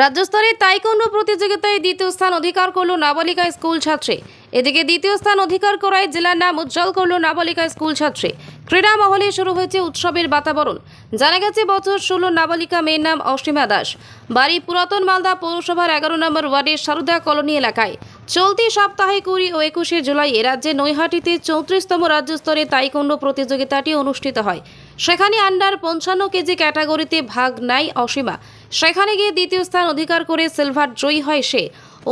রাজ্যস্তরে taekwondo প্রতিযোগিতায় দ্বিতীয় স্থান অধিকার করল নাবালিকা স্কুল ছাত্রী। এদিকে দ্বিতীয় স্থান অধিকার করায় জেলার নাম উজ্জ্বল করল নাবালিকা স্কুল ছাত্রী। ক্রীড়া মহলে শুরু হয়েছে উৎসবের বাতাবরণ। জানা গেছে, বছর ষোলো নাবালিকা মেয়ের নাম অসীমা দাস। বাড়ি পুরাতন মালদা পৌরসভার এগারো নম্বর ওয়ার্ডের সারদা কলোনি এলাকায়। চলতি সপ্তাহে কুড়ি ও একুশে জুলাই রাজ্যে নৈহাটিতে চৌত্রিশতম রাজ্যস্তরে তাইকোন্ডো প্রতিযোগিতাটি অনুষ্ঠিত হয়। সেখানে আন্ডার পঞ্চান্ন কেজি ক্যাটাগরিতে ভাগ নেয় অসীমা। সেখানে গিয়ে দ্বিতীয় স্থান অধিকার করে সিলভার জয়ী হয় সে।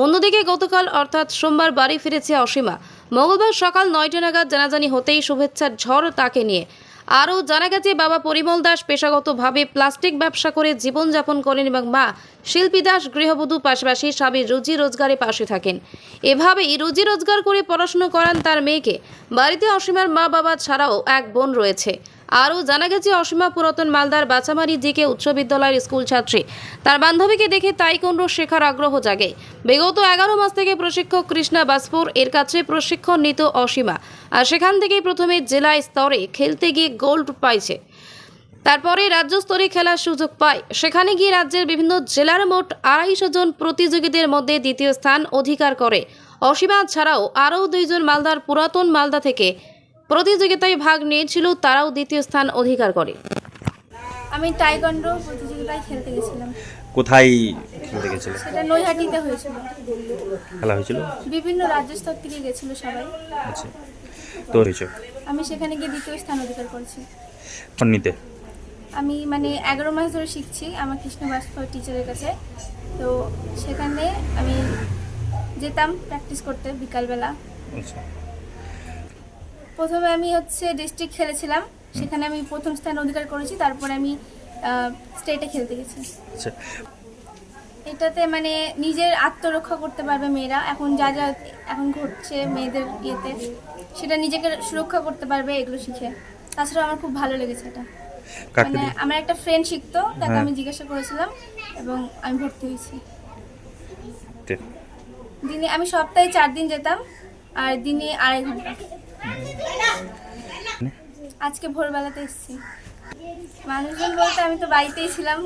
অন্যদিকে গতকাল অর্থাৎ সোমবার বাড়ি ফিরেছে অসীমা। মঙ্গলবার সকাল নয়টা নাগাদ জানাজানি হতেই শুভেচ্ছার ঝড় তাকে নিয়ে। আরও জানা গেছে, বাবা পরিমল দাস পেশাগতভাবে প্লাস্টিক ব্যবসা করে জীবনযাপন করেন এবং মা শিল্পী দাস গৃহবধূ পাশাপাশি স্বামীর রুজি রোজগারে পাশে থাকেন। এভাবেই রুজি রোজগার করে পড়াশুনো করান তার মেয়েকে। বাড়িতে অসীমার মা বাবা ছাড়াও এক বোন রয়েছে। আরও জানা গেছে, অসীমা পুরাতন মালদার বাচামারি জিকে উচ্চ বিদ্যালয়ের স্কুল ছাত্রী। তার বান্ধবীকে দেখে তাইকোন্ডো শেখার আগ্রহ জাগে। বিগত এগারো মাস থেকে প্রশিক্ষক কৃষ্ণা বাসপুর, এর কাছে প্রশিক্ষণ নিত অসীমা। আর সেখান থেকেই প্রথমে জেলা স্তরে খেলতে গিয়ে গোল্ড পাইছে। তারপরে রাজ্য স্তরে খেলার সুযোগ পায়। সেখানে গিয়ে রাজ্যের বিভিন্ন জেলার মোট আড়াইশো জন প্রতিযোগীদের মধ্যে দ্বিতীয় স্থান অধিকার করে। অসীমা ছাড়াও আরও দুইজন মালদার পুরাতন মালদা থেকে প্রতিযোগিতায় ভাগ নিয়েছিল তারাও দ্বিতীয় স্থান অধিকার করে। আমি টাইকন্ডো প্রতিযোগিতায় খেলতে গেছিলাম। কোথায় খেলতে গেছিলে? সেটা নৈহাটিতে হয়েছিল। খেলা হয়েছিল? বিভিন্ন রাজ্য স্তর থেকে গেছিল সবাই। আচ্ছা। তো হয়েছে? আমি সেখানে গিয়ে দ্বিতীয় স্থান অধিকার করেছি। নিতে আমি মানে এগারো মাস ধরে শিখছি আমার কৃষ্ণ বাস্পর টিচারের কাছে। তো সেখানে আমি যেতাম প্র্যাকটিস করতে বিকালবেলা। আচ্ছা। প্রথমে আমি হচ্ছে ডিস্ট্রিক্ট খেলেছিলাম। সেখানে আমি প্রথম স্থান অধিকার করেছি তারপরে আমি স্টেটে খেলতে গেছি। আচ্ছা। এটাতে মানে নিজের আত্মরক্ষা করতে পারবে মেয়েরা। এখন যা যা এখন ঘটছে মেয়েদের ইয়েতে সেটা নিজেকে সুরক্ষা করতে পারবে এগুলো শিখে। তাছাড়া আমার খুব ভালো লেগেছে এটা। মানে আমার একটা ফ্রেন্ড শিখতো তাকে হ্যাঁ। আমি জিজ্ঞাসা করেছিলাম এবং আমি ভর্তি হয়েছি। দিনে আমি সপ্তাহে চার দিন যেতাম আর দিনে আড়াই ঘণ্টা। আজকে ভোরবেলাতে এসেছি। মানুষজন বলতে আমি তো বাড়িতেই ছিলাম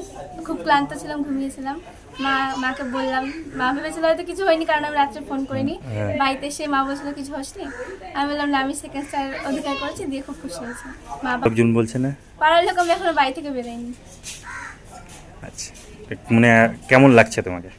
খুব ক্লান্ত ছিলাম ঘুমিয়েছিলাম। মা মাকে বললাম মা ভেবেছিল হয়তো কিছু হয়নি কারণ আমি রাত্রে ফোন করিনি। হ্যাঁ। বাড়িতে এসে মা বলছিল কিছু হসনি আমি বললাম না আমি সেকেন্ড স্টার অধিকার করেছি দিয়ে খুব খুশি হয়েছে। মা বাবা লোকজন বলছে না? পাড়ার লোক আমি এখনও বাড়ি থেকে বেরোয়নি আচ্ছা। মানে কেমন লাগছে তোমাকে?